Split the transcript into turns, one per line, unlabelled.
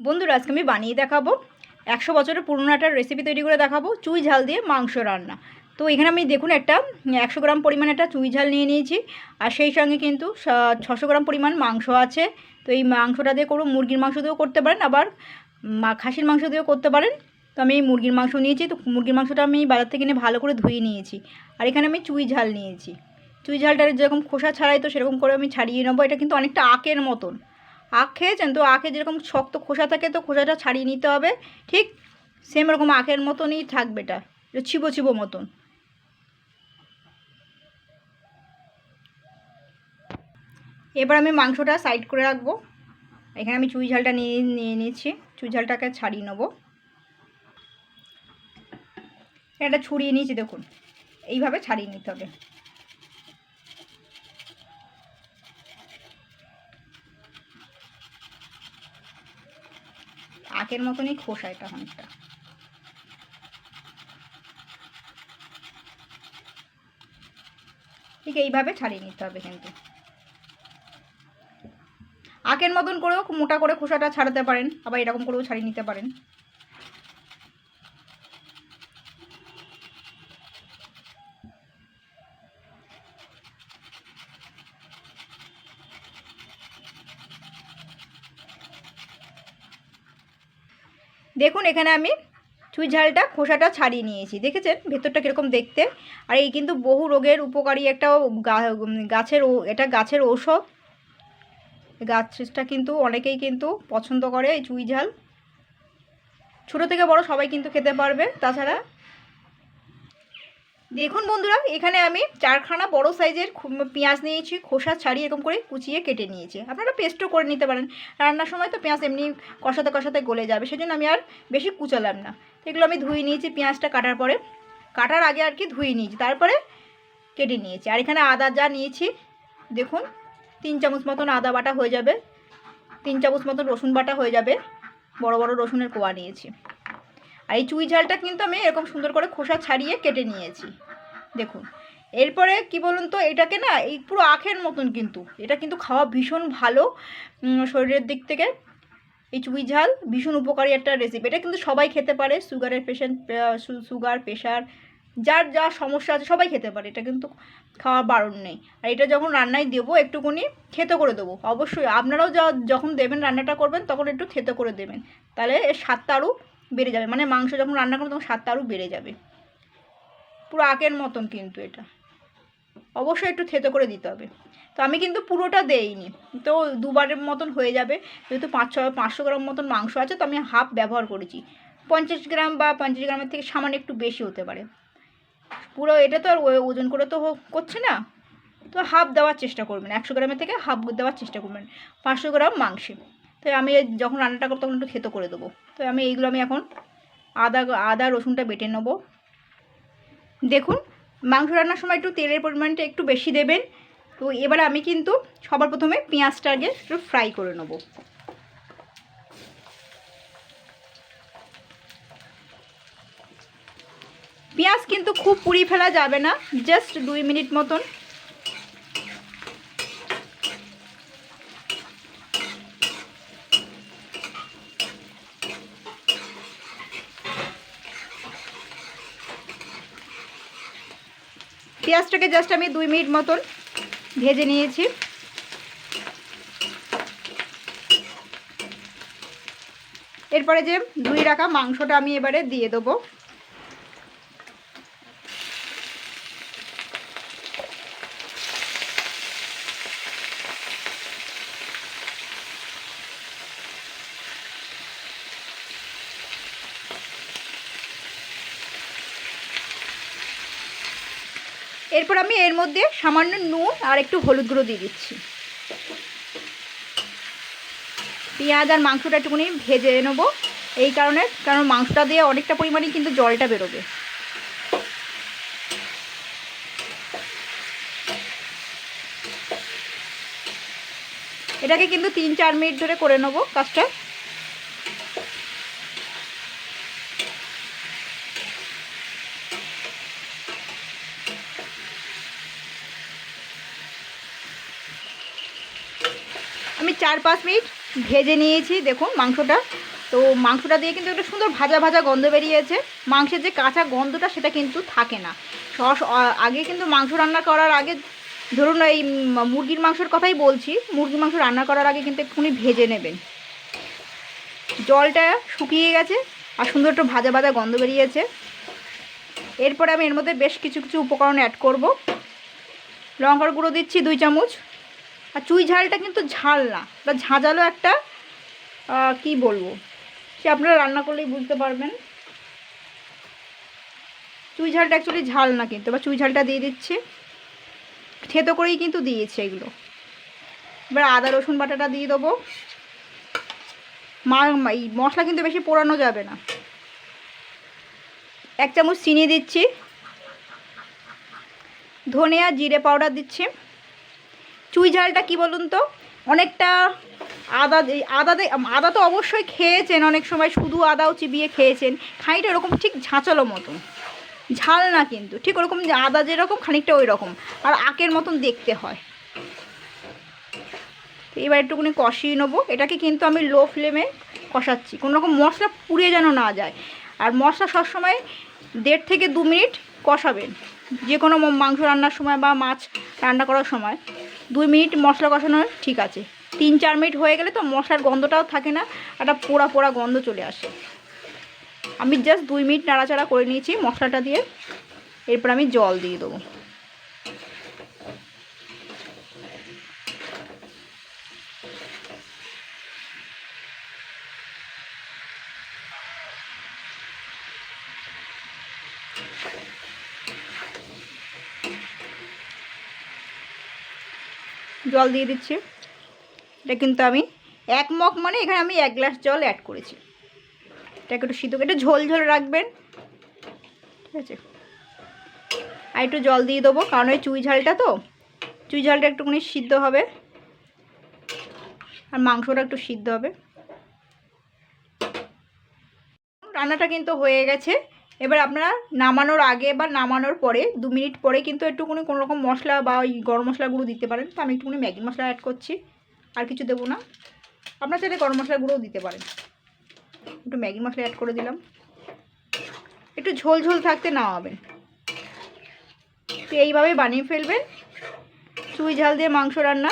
বন্ধুরা, আজকে আমি বানিয়ে দেখাবো একশো বছরের পুরনো একটা রেসিপি তৈরি করে দেখাবো, চুই ঝাল দিয়ে মাংস রান্না। তো এখানে আমি দেখুন একটা, একশো গ্রাম পরিমাণ একটা চুই ঝাল নিয়ে নিয়েছি, আর সেই সঙ্গে কিন্তু ছশো গ্রাম পরিমাণ মাংস আছে। তো এই মাংসটা দিয়ে করব মুরগির মাংস দিয়েও করতে পারেন, আবার খাসির মাংস দিয়েও করতে পারেন। আমি মুরগির মাংস নিয়েছি, তো মুরগির মাংসটা আমি বাজার থেকে নিয়ে ভালো করে ধুয়ে নিয়েছি। আর এখানে আমি চুই ঝাল নিয়েছি। চুই ঝালটার যেরকম খোসা ছাড়াই তো সেরকম করে আমি ছাড়িয়ে নেব। এটা কিন্তু অনেকটা আখের মতন। আখ খেয়েছেন? তো আখে যেরকম শক্ত খোসা থাকে, তো খোসাটা ছাড়িয়ে নিতে হবে। ঠিক সেম এরকম আখের মতনই থাকবে এটা। এটা ছিবো ছিবো মতন। এবার আমি মাংসটা সাইড করে রাখব। এখানে আমি চুই ঝালটা নিয়ে নিয়ে নিয়েছি। চুই ঝালটাকে ছাড়িয়ে নেব। এটা ছড়িয়ে নিয়েছি, দেখুন। এইভাবে ছাড়িয়ে নিতে হবে। আখের মতনই খোসা এটা অনেকটা। ঠিক এইভাবে ছাড়িয়ে নিতে হবে কিন্তু। আখের মতন করেও মোটা করে খোসাটা ছাড়াতে পারেন, আবার এরকম করেও ছাড়িয়ে নিতে পারেন। দেখুন, এখানে আমি ছুঁই ঝালটা, খোসাটা ছাড়িয়ে নিয়েছি। দেখেছেন? ভেতরটা কীরকম দেখতে? আর এই কিন্তু বহু রোগের উপকারী একটা গাছের এটা গাছের ঔষধ। গাছটা কিন্তু অনেকেই কিন্তু পছন্দ করে এই চুই ঝাল। ছোটো থেকে বড় সবাই কিন্তু খেতে পারবে। তাছাড়া দেখুন বন্ধুরা, এখানে আমি চারখানা বড় সাইজের পেঁয়াজ নিয়েছি, খোসা ছাড়িয়ে এরকম করে কুচিয়ে কেটে নিয়েছি। আপনারা পেস্টও করে নিতে পারেন। রান্নার সময় তো পেঁয়াজ এমনি কষাতে কষাতে গলে যাবে, সেজন্য আমি আর বেশি কুচালাম না। এগুলো আমি ধুয়ে নিয়েছি পেঁয়াজটা কাটার পরে। কাটার আগে আর কি ধুয়ে নিয়েছি, তারপরে কেটে নিয়েছি। আর এখানে আদা যা নিয়েছি, দেখুন, তিন চামচ মতন আদা বাটা হয়ে যাবে, তিন চামচ মতন রসুন বাটা হয়ে যাবে, বড় বড় রসুনের কোয়া নিয়েছি। আর এই চুই ঝালটা কিন্তু আমি এরকম সুন্দর করে খোসা ছাড়িয়ে কেটে নিয়েছি। দেখুন, এরপরে কি বলুন তো, এটাকে না এই পুরো আখের মতন কিন্তু, এটা কিন্তু খাওয়া ভীষণ ভালো শরীরের দিক থেকে। এই চুই ঝাল ভীষণ উপকারী একটা রেসিপি এটা কিন্তু সবাই খেতে পারে সুগারের পেশেন্ট সুগার প্রেশার যার যা সমস্যা আছে সবাই খেতে পারে, এটা কিন্তু খাওয়া বারণ নেই। আর এটা যখন রান্নায় দেবো, একটুকুনি খেতে করে দেবো, অবশ্যই। আপনারাও যখন দেবেন রান্নাটা করবেন, তখন একটু খেতে করে দেবেন। তাহলে এর স্বাদটা আরও বেড়ে যাবে। মানে মাংস যখন রান্না করবেন তখন স্বাদটা আরও বেড়ে যাবে। পুরো আগের মতন কিন্তু এটা। অবশ্যই একটু থেতো করে দিতে হবে। তো আমি কিন্তু পুরোটা দেইনি। তো দুবারের মতন হয়ে যাবে। যেহেতু পাঁচ ছ পাঁচশো গ্রাম মতন মাংস আছে, তো আমি হাফ ব্যবহার করেছি। পঞ্চাশ গ্রাম বা পঞ্চাশ গ্রামের থেকে সামান্য একটু বেশি হতে পারে। পুরো এটা তো আর ওজন করে তো করছে না। তো হাফ দেওয়ার চেষ্টা করবেন। একশো গ্রামের থেকে হাফ দেওয়ার চেষ্টা করবেন। পাঁচশো গ্রাম মাংসে। তো আমি যখন রান্নাটা করব তখন একটু খেতো করে দেবো। তো আমি এইগুলো আমি এখন আদা আদা, রসুনটা বেটে নেব। দেখুন, মাংস রান্নার সময় একটু তেলের পরিমাণটা একটু বেশি দেবেন। তো এবার আমি কিন্তু সবার প্রথমে পেঁয়াজটা আগে একটু ফ্রাই করে নেব। পেঁয়াজ কিন্তু খুব পুড়ি ফেলা যাবে না জাস্ট দুই মিনিট মতন। পেঁয়াজটাকে জাস্ট আমি দুই মিনিট মতন ভেজে নিয়েছি। এরপরে যে দুই রাখা মাংসটা আমি এবারে দিয়ে দেবো। এরপর আমি এর মধ্যে সামান্য নুন আর একটু হলুদ গুঁড়ো দিয়ে দিচ্ছি। পেঁয়াজ আর মাংসটা একটুখানি ভেজে নেব। এই কারণে, কারণ মাংসটা দিয়ে অনেকটা পরিমাণে কিন্তু জলটা বেরোবে। এটাকে কিন্তু তিন চার মিনিট ধরে করে নেব কাজটা। চার পাঁচ মিনিট ভেজে নিয়েছি, দেখুন মাংসটা। তো মাংসটা দিয়ে কিন্তু একটা সুন্দর ভাজা ভাজা গন্ধ বেরিয়েছে। মাংসের যে কাঁচা গন্ধটা সেটা কিন্তু থাকে না। সস আগে কিন্তু মাংস রান্না করার আগে ধরুন এই মুরগির মাংসের কথাই বলছি, মুরগির মাংস রান্না করার আগে কিন্তু একটুখানি ভেজে নেবেন। জলটা শুকিয়ে গেছে আর সুন্দর একটু ভাজা ভাজা গন্ধ বেরিয়েছে। এরপরে আমি এর মধ্যে বেশ কিছু কিছু উপকরণ অ্যাড করব। লঙ্কার গুঁড়ো দিচ্ছি দুই চামচ। আর চুই ঝালটা কিন্তু ঝাল না এটা ঝাঁঝালো একটা কি বলব? সে আপনারা রান্না করলেই বুঝতে পারবেন। চুই ঝালটা অ্যাকচুয়ালি ঝাল না কিন্তু, এবার চুই ঝালটা দিয়ে দিচ্ছি। থেতো করেই কিন্তু দিয়েছে এগুলো। এবার আদা, রসুন বাটাটা দিয়ে দেবো। মা, এই মশলা কিন্তু বেশি পোড়ানো যাবে না। এক চামচ চিনি দিচ্ছি। ধনে আর জিরে পাউডার দিচ্ছি। চুই ঝালটা কি বলুন তো? অনেকটা আদা আদা আদা তো অবশ্যই খেয়েছেন অনেক সময়, শুধু আদাও চিবিয়ে খেয়েছেন। খানিকটা ওরকম ঠিক ঝাঁচালো মতন। ঝাল না কিন্তু, ঠিক ওরকম আদা যেরকম, খানিকটা ওই রকম আর আখের মতন দেখতে হয়। তো এবার একটুখানি কষিয়ে নেব। এটাকে কিন্তু আমি লো ফ্লেমে কষাচ্ছি। কোনো রকম মশলা পুড়িয়ে যেন না যায়। আর মশলা সবসময় দেড় থেকে দু মিনিট কষাবেন। যে কোনো মাংস রান্নার সময় বা মাছ রান্না করার সময়। দুই মিনিট মশলা কষানো ঠিক আছে। তিন, চার মিনিট হয়ে গেলে তো মশলার গন্ধটাও থাকে না, একটা পোড়া পোড়া গন্ধ চলে আসে। আমি জাস্ট দুই মিনিট নাড়াচাড়া করে নিয়েছি মশলাটা দিয়ে। এরপর আমি জল দিয়ে দেবো। জল দিয়ে দিচ্ছি। এটা কিন্তু আমি এক মগ মানে এখানে আমি এক গ্লাস জল অ্যাড করেছি। এটাকে একটু সিদ্ধ একটু ঝোল ঝোল রাখবেন। ঠিক আছে? আর একটু জল দিয়ে দেবো, কারণ ওই চুই ঝালটা তো, চুই ঝালটা একটুখানি সিদ্ধ হবে। আর মাংসটা একটু সিদ্ধ হবে। রান্নাটা কিন্তু হয়ে গেছে। এবার আপনারা নামানোর আগে বা নামানোর পরে দু মিনিট পরে কিন্তু একটুখানি কোনো রকম মশলা বা ওই গরম মশলা গুঁড়ো দিতে পারেন। তো আমি একটুখানি ম্যাগি মশলা অ্যাড করছি। আর কিছু দেবো না। আপনার চাইলে গরম মশলা গুঁড়োও দিতে পারেন। একটু ম্যাগি মশলা অ্যাড করে দিলাম। একটু ঝোল ঝোল থাকতে নামাবেন তো এইভাবে বানিয়ে ফেলবেন। চুই ঝাল দিয়ে মাংস রান্না।